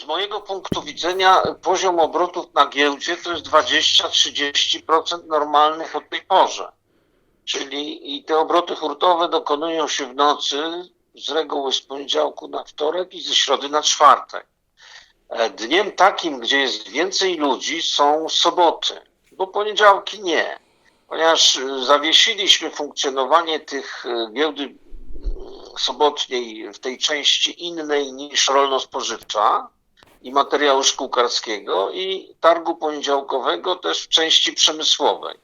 Z mojego punktu widzenia poziom obrotów na giełdzie to jest 20-30% normalnych od tej porze. Czyli i te obroty hurtowe dokonują się w nocy z reguły z poniedziałku na wtorek i ze środy na czwartek. E, Dniem takim, gdzie jest więcej ludzi, są soboty, bo poniedziałki nie, ponieważ e, zawiesiliśmy funkcjonowanie tych e, giełdy mm, sobotniej w tej części innej niż rolno-spożywcza i materiału szkółkarskiego i targu poniedziałkowego też w części przemysłowej.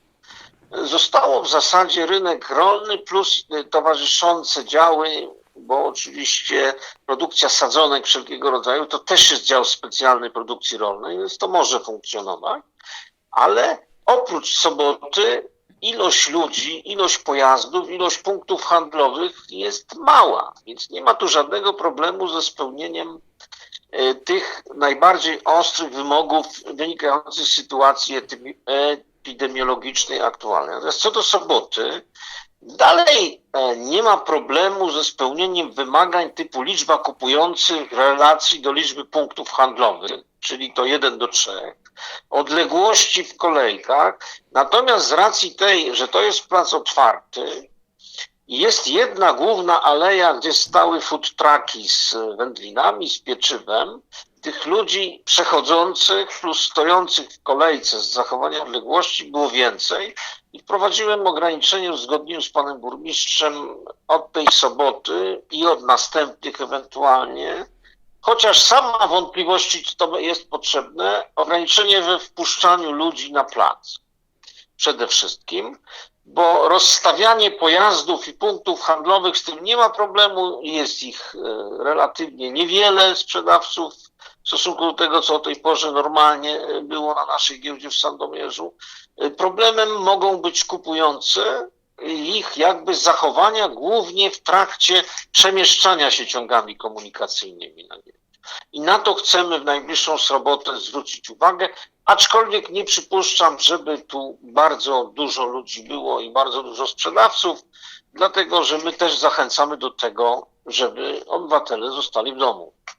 Zostało w zasadzie rynek rolny plus y, towarzyszące działy, bo oczywiście produkcja sadzonek wszelkiego rodzaju to też jest dział specjalnej produkcji rolnej, więc to może funkcjonować, ale oprócz soboty ilość ludzi, ilość pojazdów, ilość punktów handlowych jest mała, więc nie ma tu żadnego problemu ze spełnieniem tych najbardziej ostrych wymogów wynikających z sytuacji epidemiologicznej aktualnej. Natomiast co do soboty, dalej e, nie ma problemu ze spełnieniem wymagań typu liczba kupujących relacji do liczby punktów handlowych, czyli to 1 do 3, odległości w kolejkach. Natomiast z racji tej, że to jest plac otwarty, jest jedna główna aleja, gdzie stały food trucki z wędlinami, z pieczywem. Tych ludzi przechodzących plus stojących w kolejce z zachowaniem odległości było więcej i wprowadziłem ograniczenie w z panem burmistrzem od tej soboty i od następnych ewentualnie. Chociaż sam ma wątpliwości, czy to jest potrzebne, ograniczenie we wpuszczaniu ludzi na plac. Przede wszystkim bo rozstawianie pojazdów i punktów handlowych z tym nie ma problemu, jest ich e, relatywnie niewiele sprzedawców w stosunku do tego, co o tej porze normalnie e, było na naszej giełdzie w Sandomierzu. E, Problemem mogą być kupujące ich jakby zachowania głównie w trakcie przemieszczania się ciągami komunikacyjnymi na giełdzie. I na to chcemy w najbliższą sobotę zwrócić uwagę, aczkolwiek nie przypuszczam, żeby tu bardzo dużo ludzi było i bardzo dużo sprzedawców, dlatego że my też zachęcamy do tego, żeby obywatele zostali w domu.